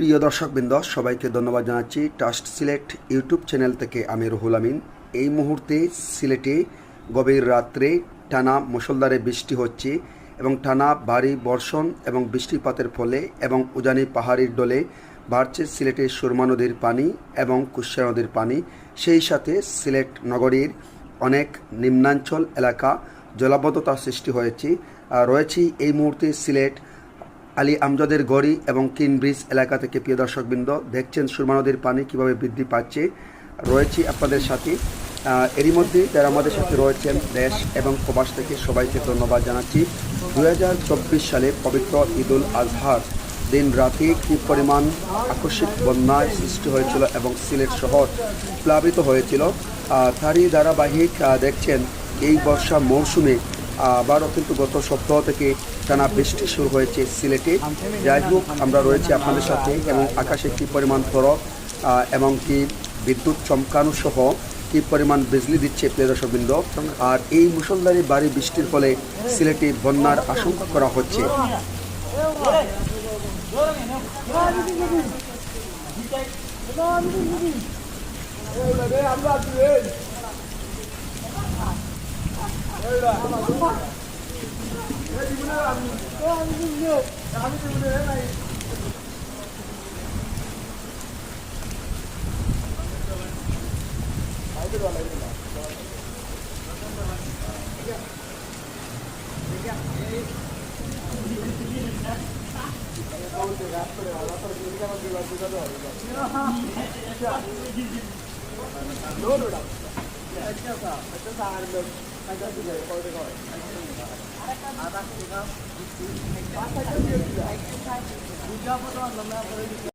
প্রিয় দর্শকবৃন্দ, সবাইকে ধন্যবাদ জানাচ্ছি। টাস্ট সিলেট ইউটিউব চ্যানেল থেকে আমি রুহুল আমিন। এই মুহূর্তে সিলেটে গভীর রাত্রে টানা মুসলধারে বৃষ্টি হচ্ছে এবং টানা ভারী বর্ষণ এবং বৃষ্টিপাতের ফলে এবং উজানি পাহাড়ির ডলে বাড়ছে সিলেটের সুরমা নদীর পানি এবং কুশিয়া নদীর পানি। সেই সাথে সিলেট নগরীর অনেক নিম্নাঞ্চল এলাকা জলাবদ্ধতার সৃষ্টি হয়েছে। রয়েছে এই মুহূর্তে সিলেট আলী আমজাদের গড়ি এবং কিন ব্রিজ এলাকা থেকে প্রিয় দর্শকবৃন্দ, দেখছেন সুরমা নদীর পানি কীভাবে বৃদ্ধি পাচ্ছে? রয়েছি আপনাদের সাথে। এরই মধ্যে যারা আমাদের সাথে রয়েছেন, দেশ এবং প্রবাস থেকে সবাইকে ধন্যবাদ জানাচ্ছি। দু হাজার চব্বিশ সালে পবিত্র ঈদুল আজহার দিন রাতে কি পরিমাণ আকস্মিক বন্যায় সৃষ্টি হয়েছিল এবং সিলেট শহর প্লাবিত হয়েছিল। তারই ধারাবাহিক দেখছেন এই বর্ষা মৌসুমে আবারও কিন্তু গত সপ্তাহ থেকে টানা বৃষ্টি শুরু হয়েছে সিলেটে। যাই হোক, আমরা রয়েছি আপনাদের সাথে এবং আকাশে কী পরিমাণ তরফ এবং কি বিদ্যুৎ চমকানো সহ কী পরিমাণ বিজলি দিচ্ছে প্রিয় আর এই মুসলদারি বাড়ি বৃষ্টির ফলে সিলেটে বন্যার আশঙ্কা করা হচ্ছে। আমরা ലോഡ് വിടാം അച്ഛൻ സാറിന്റെ আধা টাকা